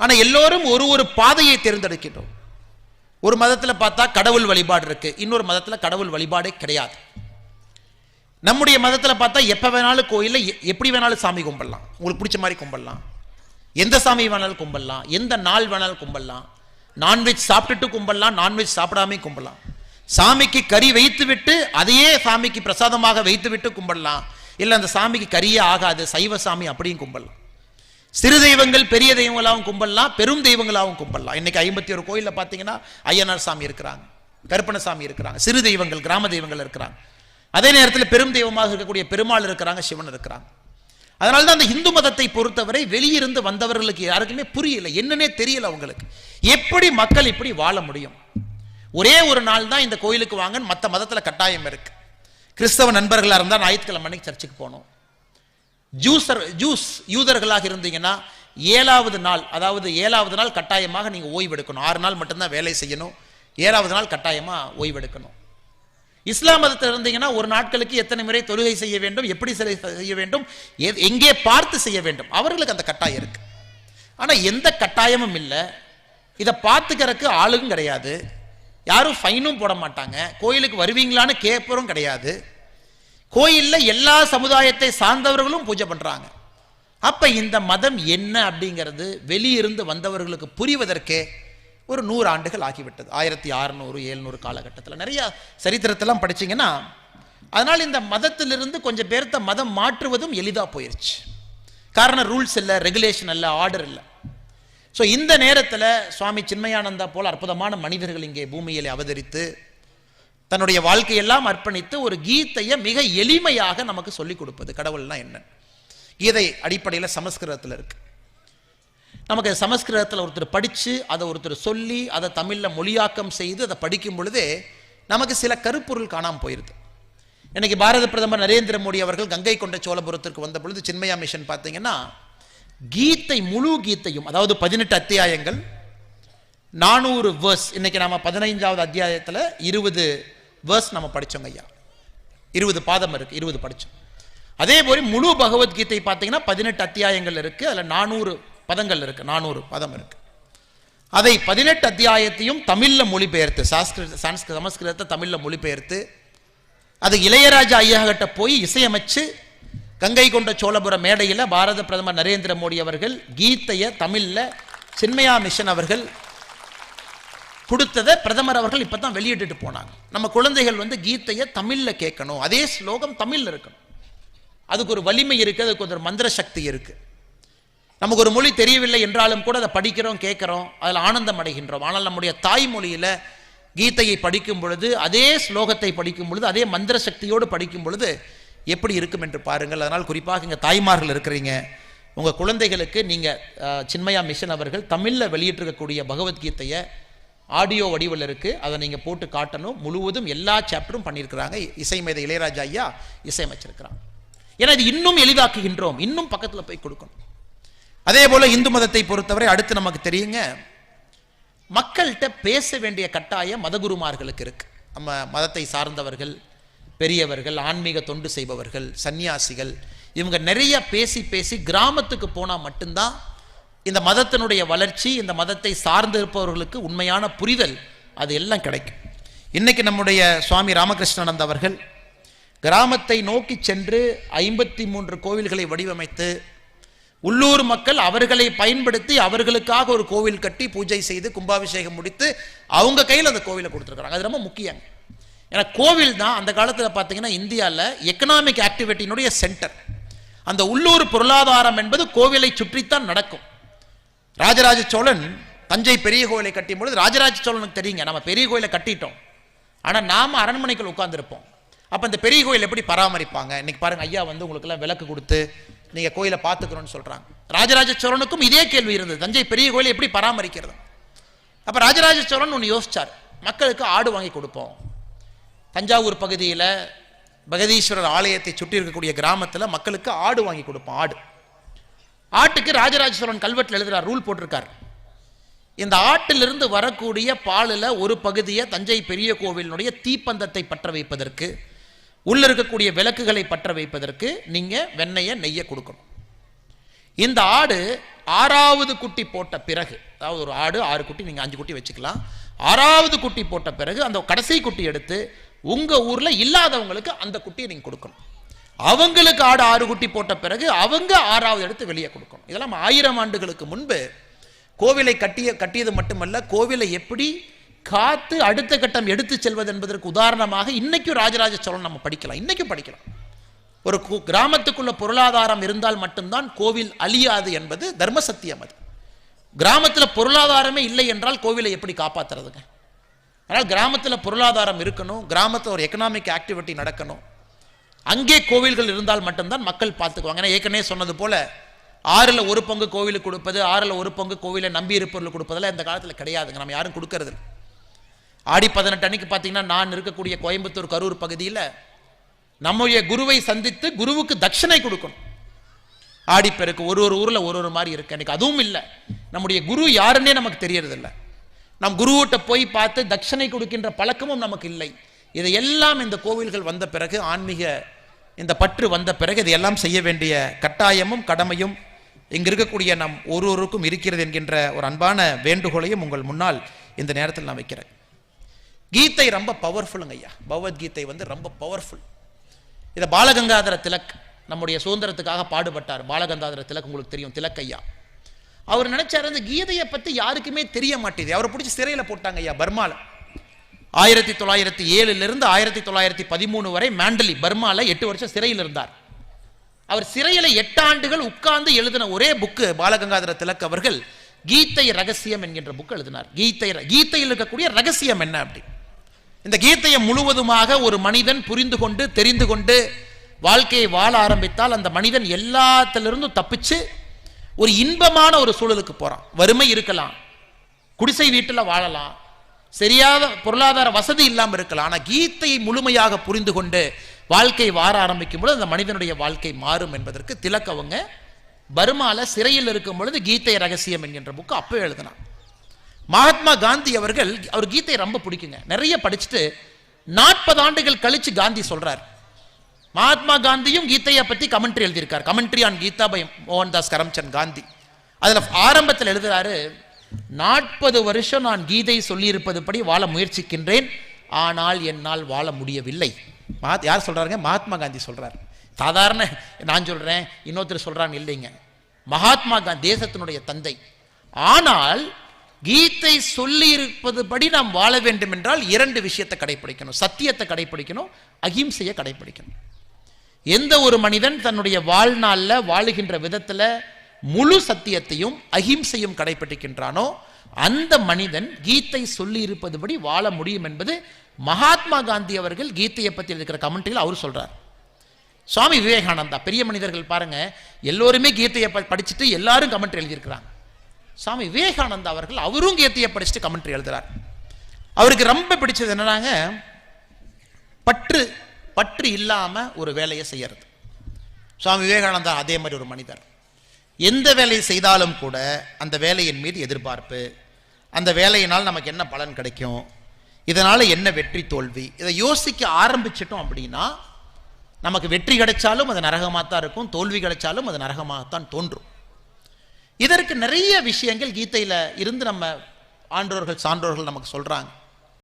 ஆனால் எல்லோரும் ஒரு ஒரு பாதையை தேர்ந்தெடுக்கின்றோம். ஒரு மதத்தில் பார்த்தா கடவுள் வழிபாடு இருக்குது இன்னொரு மதத்தில் கடவுள் வழிபாடே கிடையாது. நம்முடைய மதத்தில் பார்த்தா எப்போ வேணாலும் கோயிலில் எ- எப்படி வேணாலும் சாமி கும்பிடலாம். உங்களுக்கு பிடிச்ச மாதிரி கும்பிடலாம். எந்த சாமி வேணாலும் கும்பிடலாம். எந்த நாள் வேணாலும் கும்பிடலாம். நான்வெஜ் சாப்பிட்டுட்டு கும்பிடலாம் நான்வெஜ் சாப்பிடாமே கும்பிடலாம். சாமிக்கு கறி வைத்து விட்டு அதையே சாமிக்கு பிரசாதமாக வைத்து விட்டு கும்பிடலாம். இல்லை அந்த சாமிக்கு கறியே ஆகாது சைவ சாமி அப்படியும் கும்பிடலாம். சிறு தெய்வங்கள் பெரிய தெய்வங்களாகவும் கும்பிடலாம் பெரும் தெய்வங்களாகவும் கும்பிடலாம் இன்னைக்கு ஐம்பத்தி ஒரு கோயிலில் பார்த்தீங்கன்னா ஐயனார் சாமி இருக்கிறாங்க கருப்பணசாமி இருக்கிறாங்க சிறு தெய்வங்கள் கிராம தெய்வங்கள் இருக்கிறாங்க. அதே நேரத்தில் பெரும் தெய்வமாக இருக்கக்கூடிய பெருமாள் இருக்கிறாங்க சிவன் இருக்கிறாங்க. அதனால தான் அந்த இந்து மதத்தை பொறுத்தவரை வெளியிருந்து வந்தவர்களுக்கு யாருக்குமே புரியல. என்னன்னே தெரியல அவங்களுக்கு. எப்படி மக்கள் இப்படி வாழ முடியும்? ஒரே ஒரு நாள் தான் இந்த கோயிலுக்கு வாங்கன்னு மற்ற மதத்துல கட்டாயம் இருக்கு. கிறிஸ்தவ நண்பர்களா இருந்தா ஞாயிற்றுக்கிழமை அன்னைக்கு சர்ச்சுக்கு போகணும். ஜூசர் ஜூஸ் யூதர்களாக இருந்தீங்கன்னா ஏழாவது நாள் அதாவது ஏழாவது நாள் கட்டாயமாக நீங்கள் ஓய்வெடுக்கணும். ஆறு நாள் மட்டும்தான் வேலை செய்யணும். ஏழாவது நாள் கட்டாயமாக ஓய்வெடுக்கணும். இஸ்லாம் மதத்தில் இருந்தீங்கன்னா ஒரு நாட்களுக்கு எத்தனை முறை தொழுகை செய்ய வேண்டும் எப்படி செய்ய வேண்டும் எங்கே பார்த்து செய்ய வேண்டும். அவர்களுக்கு அந்த கட்டாயம் இருக்கு. ஆனால் எந்த கட்டாயமும் இல்லை. இதை பார்த்துக்கிறதுக்கு ஆளும் கிடையாது. யாரும் ஃபைனும் போட மாட்டாங்க. கோயிலுக்கு வருவீங்களான்னு கேட்பரும் கிடையாது. கோயிலில் எல்லா சமுதாயத்தை சார்ந்தவர்களும் பூஜை பண்ணுறாங்க அப்போ இந்த மதம் என்ன அப்படிங்கிறது வெளியிருந்து வந்தவர்களுக்கு புரிவதற்கே ஒரு நூறு ஆண்டுகள் ஆகிவிட்டது. ஆயிரத்தி அறுநூறு எழுநூறு காலகட்டத்தில். நிறையா சரித்திரத்தெல்லாம் படிச்சீங்கன்னா அதனால் இந்த மதத்திலிருந்து கொஞ்சம் பேர்த்த மதம் மாற்றுவதும் எளிதாக போயிடுச்சு காரணம் ரூல்ஸ் இல்லை ரெகுலேஷன் இல்லை ஆர்டர் இல்லை. ஸோ இந்த நேரத்தில் சுவாமி சின்மயானந்தா போல் அற்புதமான மனிதர்கள் இங்கே பூமியில் அவதரித்து தன்னுடைய வாழ்க்கையெல்லாம் அர்ப்பணித்து ஒரு கீதையை மிக எளிமையாக நமக்கு சொல்லிக் கொடுப்பது. கடவுள்னா என்ன? கீதை அடிப்படையில் சமஸ்கிருதத்தில் இருக்கு. நமக்கு சமஸ்கிருதத்தில் ஒருத்தர் படித்து அதை ஒருத்தர் சொல்லி அதை தமிழில் மொழியாக்கம் செய்து அதை படிக்கும் பொழுதே நமக்கு சில கருப்பொருள் காணாமல் போயிருது. இன்னைக்கு பாரத பிரதமர் நரேந்திர மோடி அவர்கள் கங்கை கொண்ட சோழபுரத்திற்கு வந்த பொழுது சின்மயா மிஷன் பார்த்தீங்கன்னா கீதை முழு கீதையும் அதாவது பதினெட்டு அத்தியாயங்கள் நானூறு வேர்ஸ் இன்னைக்கு நாம பதினைஞ்சாவது அத்தியாயத்தில் இருபது வேர்ஸ் நம்ம படித்தோங்க ஐயா. இருபது பாதம் இருக்குது இருபது படித்தோம் அதே போல முழு பகவத்கீதை பார்த்தீங்கன்னா பதினெட்டு அத்தியாயங்கள் இருக்குது அதில் நானூறு பதங்கள் இருக்குது நானூறு பதம் இருக்குது அதை பதினெட்டு அத்தியாயத்தையும் தமிழில் மொழிபெயர்த்து சாஸ்கிருத சான்ஸ்கிருத சமஸ்கிருதத்தை தமிழில் மொழிபெயர்த்து அது இளையராஜா ஐயாகிட்ட போய் இசையமைச்சு கங்கை கொண்ட சோழபுர மேடையில் பாரத பிரதமர் நரேந்திர மோடி அவர்கள் கீதையை தமிழில் சின்மயா மிஷன் அவர்கள் கொடுத்ததை பிரதமர் அவர்கள் இப்போ தான் வெளியிட்டுட்டு போனாங்க. நம்ம குழந்தைகள் வந்து கீதையை தமிழில் கேட்கணும். அதே ஸ்லோகம் தமிழில் இருக்கணும். அதுக்கு ஒரு வலிமை இருக்குது அதுக்கு ஒரு மந்திர சக்தி இருக்குது நமக்கு ஒரு மொழி தெரியவில்லை என்றாலும் கூட அதை படிக்கிறோம் கேட்குறோம். அதில் ஆனந்தம் அடைகின்றோம். ஆனால் நம்முடைய தாய்மொழியில் கீதையை படிக்கும் பொழுது அதே ஸ்லோகத்தை படிக்கும் பொழுது அதே மந்திர சக்தியோடு படிக்கும் பொழுது எப்படி இருக்கும் என்று பாருங்கள். அதனால் குறிப்பாக இங்கே தாய்மார்கள் இருக்கிறீங்க. உங்கள் குழந்தைகளுக்கு நீங்கள் சின்மயா மிஷன் அவர்கள் தமிழில் வெளியிட்டிருக்கக்கூடிய பகவத்கீதையை ஆடியோ வடிவில் இருக்குது அதை நீங்கள் போட்டு காட்டணும். முழுவதும் எல்லா சாப்டரும் பண்ணியிருக்கிறாங்க. இசைமேத இளையராஜா ஐயா இசையமைச்சிருக்கிறாங்க ஏன்னா இது இன்னும் எளிதாக்குகின்றோம். இன்னும் பக்கத்தில் போய் கொடுக்கணும். அதே போல் இந்து மதத்தை பொறுத்தவரை அடுத்து நமக்கு தெரியுங்க மக்கள்கிட்ட பேச வேண்டிய கட்டாயம் மதகுருமார்களுக்கு இருக்குது நம்ம மதத்தை சார்ந்தவர்கள் பெரியவர்கள் ஆன்மீக தொண்டு செய்பவர்கள் சன்னியாசிகள் இவங்க நிறைய பேசி பேசி கிராமத்துக்கு போனால் மட்டும்தான் இந்த மதத்தினுடைய வளர்ச்சி இந்த மதத்தை சார்ந்து இருப்பவர்களுக்கு உண்மையான புரிதல் அது எல்லாம் கிடைக்கும். இன்றைக்கி நம்முடைய சுவாமி ராமகிருஷ்ணானந்த் அவர்கள் கிராமத்தை நோக்கி சென்று ஐம்பத்தி மூன்று கோவில்களை வடிவமைத்து உள்ளூர் மக்கள் அவர்களை பயன்படுத்தி அவர்களுக்காக ஒரு கோவில் கட்டி பூஜை செய்து கும்பாபிஷேகம் முடித்து அவங்க கையில் அந்த கோவிலை கொடுத்துருக்குறாங்க. அது ரொம்ப முக்கியம். ஏன்னா கோவில் தான் அந்த காலத்தில் பார்த்தீங்கன்னா இந்தியாவில் எக்கனாமிக் ஆக்டிவிட்டியினுடைய சென்டர் அந்த உள்ளூர் பொருளாதாரம் என்பது கோவிலை சுற்றித்தான் நடக்கும். ராஜராஜ சோழன் தஞ்சை பெரிய கோயிலை கட்டும் பொழுது ராஜராஜ சோழனுக்கு தெரியுங்க. நம்ம பெரிய கோயிலை கட்டிட்டோம். ஆனால் நாம் அரண்மனைக்குள் உட்காந்துருப்போம் அப்போ இந்த பெரிய கோயில் எப்படி பராமரிப்பாங்க? இன்னைக்கு பாருங்க ஐயா வந்து உங்களுக்கெல்லாம் விளக்கு கொடுத்து நீங்கள் கோயிலை பார்த்துக்கணும்னு சொல்கிறாங்க ராஜராஜ சோழனுக்கும் இதே கேள்வி இருந்தது. தஞ்சை பெரிய கோயிலை எப்படி பராமரிக்கிறது? அப்போ ராஜராஜ சோழன் ஒன்று யோசிச்சார். மக்களுக்கு ஆடு வாங்கி கொடுப்போம். தஞ்சாவூர் பகுதியில் பகதீஸ்வரர் ஆலயத்தை சுற்றி இருக்கக்கூடிய கிராமத்தில் மக்களுக்கு ஆடு வாங்கி கொடுப்போம் ஆடு. ஆட்டுக்கு ராஜராஜ சோழன் கல்வெட்டில் எழுதுறார் ரூல் போட்டிருக்கார். இந்த ஆட்டிலிருந்து வரக்கூடிய பாலில் ஒரு பகுதியை தஞ்சை பெரிய கோவிலினுடைய தீப்பந்தத்தை பற்ற வைப்பதற்கு உள்ள இருக்கக்கூடிய விளக்குகளை பற்ற வைப்பதற்கு நீங்கள் வெண்ணெயை நெய்யை கொடுக்கணும். இந்த ஆடு ஆறாவது குட்டி போட்ட பிறகு அதாவது ஒரு ஆடு ஆறு குட்டி நீங்கள் அஞ்சு குட்டி வச்சுக்கலாம். ஆறாவது குட்டி போட்ட பிறகு அந்த கடைசி குட்டி எடுத்து உங்கள் ஊரில் இல்லாதவங்களுக்கு அந்த குட்டியை நீங்கள் கொடுக்கணும். அவங்களுக்கு ஆடு ஆறு குட்டி போட்ட பிறகு அவங்க ஆறாவது எடுத்து வெளியே கொடுக்கணும். இதெல்லாம் ஆயிரம் ஆண்டுகளுக்கு முன்பு கோவிலை கட்டிய கட்டியது மட்டுமல்ல கோவிலை எப்படி காத்து அடுத்த கட்டம் எடுத்து செல்வது என்பதற்கு உதாரணமாக இன்னைக்கும் ராஜராஜ சோழன் நம்ம படிக்கலாம். இன்னைக்கும் படிக்கலாம். ஒரு கு- கிராமத்துக்குள்ள பொருளாதாரம் இருந்தால் மட்டும்தான் கோவில் அழியாது என்பது தர்ம சத்தியம் அது. கிராமத்தில் பொருளாதாரமே இல்லை என்றால் கோவிலை எப்படி காப்பாத்துறதுங்க? அதனால் கிராமத்தில் பொருளாதாரம் இருக்கணும் கிராமத்தில் ஒரு எக்கனாமிக் ஆக்டிவிட்டி நடக்கணும் அங்கே கோவில்கள் இருந்தால் மட்டும்தான் மக்கள் பார்த்துக்குவாங்க. ஏன்னா ஏற்கனவே சொன்னது போல ஆறில் ஒரு பங்கு கோவிலுக்கு கொடுப்பது ஆறில் ஒரு பங்கு கோவிலை நம்பி இருப்பவர்களுக்கு கொடுப்பதெல்லாம் இந்த காலத்தில் கிடையாதுங்க. நம்ம யாரும் கொடுக்கறது ஆடி பதினெட்டு அன்னைக்கு பார்த்தீங்கன்னா நான் இருக்கக்கூடிய கோயம்புத்தூர் கரூர் பகுதியில் நம்முடைய குருவை சந்தித்து குருவுக்கு தட்சிணை கொடுக்கணும். ஆடிப்பெருக்கு ஒரு ஒரு ஊரில் ஒரு ஒரு மாதிரி இருக்கு. எனக்கு அதுவும் இல்லை. நம்முடைய குரு யாருன்னே நமக்கு தெரியறதில்ல. நம் குருவிட்ட போய் பார்த்து தட்சணை கொடுக்கின்ற பழக்கமும் நமக்கு இல்லை. இதையெல்லாம் இந்த கோவில்கள் வந்த பிறகு ஆன்மீக இந்த பற்று வந்த பிறகு இதையெல்லாம் செய்ய வேண்டிய கட்டாயமும் கடமையும் இங்க இருக்கக்கூடிய நம் ஒருவருக்கும் இருக்கிறது என்கின்ற ஒரு அன்பான வேண்டுகோளையும் உங்கள் முன்னால் இந்த நேரத்தில் நான் வைக்கிறேன். கீதை ரொம்ப பவர்ஃபுல்லுங்க ஐயா. பகவத்கீதை வந்து ரொம்ப பவர்ஃபுல் இதை பாலகங்காதர திலக் நம்முடைய சுதந்திரத்துக்காக பாடுபட்டார். பாலகங்காதர திலக் உங்களுக்கு தெரியும் திலக் ஐயா. அவர் நினைச்சார் அந்த கீதையை பற்றி யாருக்குமே தெரிய மாட்டேது அவரை பிடிச்சி சிறையில் போட்டாங்க ஐயா பர்மால. ஆயிரத்தி தொள்ளாயிரத்தி ஏழுல இருந்து ஆயிரத்தி தொள்ளாயிரத்தி பதிமூணு வரை மேண்டலி பர்மால எட்டு வருஷம் சிறையில் இருந்தார். அவர் சிறையில் எட்டு ஆண்டுகள் உட்கார்ந்து எழுதின ஒரே புக்கு பாலகங்காதர திலக் அவர்கள் கீதை ரகசியம் என்கின்ற புக் எழுதினார். கீதை கீதையில் இருக்கக்கூடிய ரகசியம் என்ன அப்படி? இந்த கீதையை முழுவதுமாக ஒரு மனிதன் புரிந்து கொண்டு தெரிந்து கொண்டு வாழ்க்கையை வாழ ஆரம்பித்தால் அந்த மனிதன் எல்லாத்திலிருந்தும் தப்பிச்சு ஒரு இன்பமான ஒரு சூழலுக்கு போறான். வறுமை இருக்கலாம். குடிசை வீட்டில் வாழலாம். சரியாத பொருளாதார வசதி இல்லாமல் இருக்கலாம். ஆனால் கீதையை முழுமையாக புரிந்து கொண்டு வாழ்க்கை வார ஆரம்பிக்கும் பொழுது அந்த மனிதனுடைய வாழ்க்கை மாறும் என்பதற்கு திலக் அவங்க பர்மால சிறையில் இருக்கும் பொழுது கீதை ரகசியம் என்கின்ற புக்கு அப்போ எழுதினான். மகாத்மா காந்தி அவர்கள் அவர் கீதையை ரொம்ப பிடிக்குங்க. நிறைய படிச்சுட்டு நாற்பது ஆண்டுகள் கழிச்சு காந்தி சொல்கிறார் மகாத்மா காந்தியும் கீதையை பத்தி கமெண்ட்ரி எழுதியிருக்கார். Commentary on Gita by Mohandas Karamchand Gandhi. அதில் ஆரம்பத்தில் எழுதுறாரு நாற்பது வருஷம் நான் கீதை சொல்லியிருப்பது படி வாழ முயற்சிக்கின்றேன். ஆனால் என்னால் வாழ முடியவில்லை. மகாத் யார் சொல்றாருங்க? மகாத்மா காந்தி சொல்கிறார் சாதாரண நான் சொல்றேன் இன்னொருத்தர் சொல்றாங்க இல்லைங்க. மகாத்மா காந்தி தேசத்தினுடைய தந்தை. ஆனால் கீதை சொல்லி இருப்பது படி நாம் வாழ வேண்டும் என்றால் இரண்டு விஷயத்தை கடைபிடிக்கணும் சத்தியத்தை கடைபிடிக்கணும் அகிம்சையை கடைபிடிக்கணும் எந்த ஒரு மனிதன் தன்னுடைய வாழ்நாள்ல வாழுகின்ற விதத்துல முழு சத்தியத்தையும் அகிம்சையும் கடைபிடிக்கின்றானோ அந்த மனிதன் கீதை சொல்லி இருப்பதுபடி வாழ முடியும் என்பது மகாத்மா காந்தி அவர்கள் கீதையை பற்றி இருக்கிற கமெண்ட்ரியில் அவர் சொல்கிறார் சுவாமி விவேகானந்தா பெரிய மனிதர்கள் பாருங்க எல்லோருமே கீதையை ப- படிச்சுட்டு எல்லாரும் கமெண்ட் எழுதியிருக்கிறாங்க. சுவாமி விவேகானந்தா அவர்கள் அவரும் கீதையை படிச்சுட்டு கமெண்ட் எழுதுறார். அவருக்கு ரொம்ப பிடிச்சது என்னன்னாங்க பற்று பற்று இல்லாம ஒரு வேலையை செய்யறது. சுவாமி விவேகானந்தா அதே மாதிரி ஒரு மனிதர். எந்த வேலையை செய்தாலும் கூட அந்த வேலையின் மீது எதிர்பார்ப்பு. அந்த வேலையினால் நமக்கு என்ன பலன் கிடைக்கும்? இதனால் என்ன வெற்றி தோல்வி? இதை யோசிக்க ஆரம்பிச்சிட்டோம் அப்படின்னா நமக்கு வெற்றி கிடைச்சாலும் அது நரகமாக தான் இருக்கும் தோல்வி கிடைச்சாலும் அது நரகமாகத்தான் தோன்றும். இதற்கு நிறைய விஷயங்கள் கீதையில் இருந்து நம்ம ஆன்றோர்கள் சான்றோர்கள் நமக்கு சொல்கிறாங்க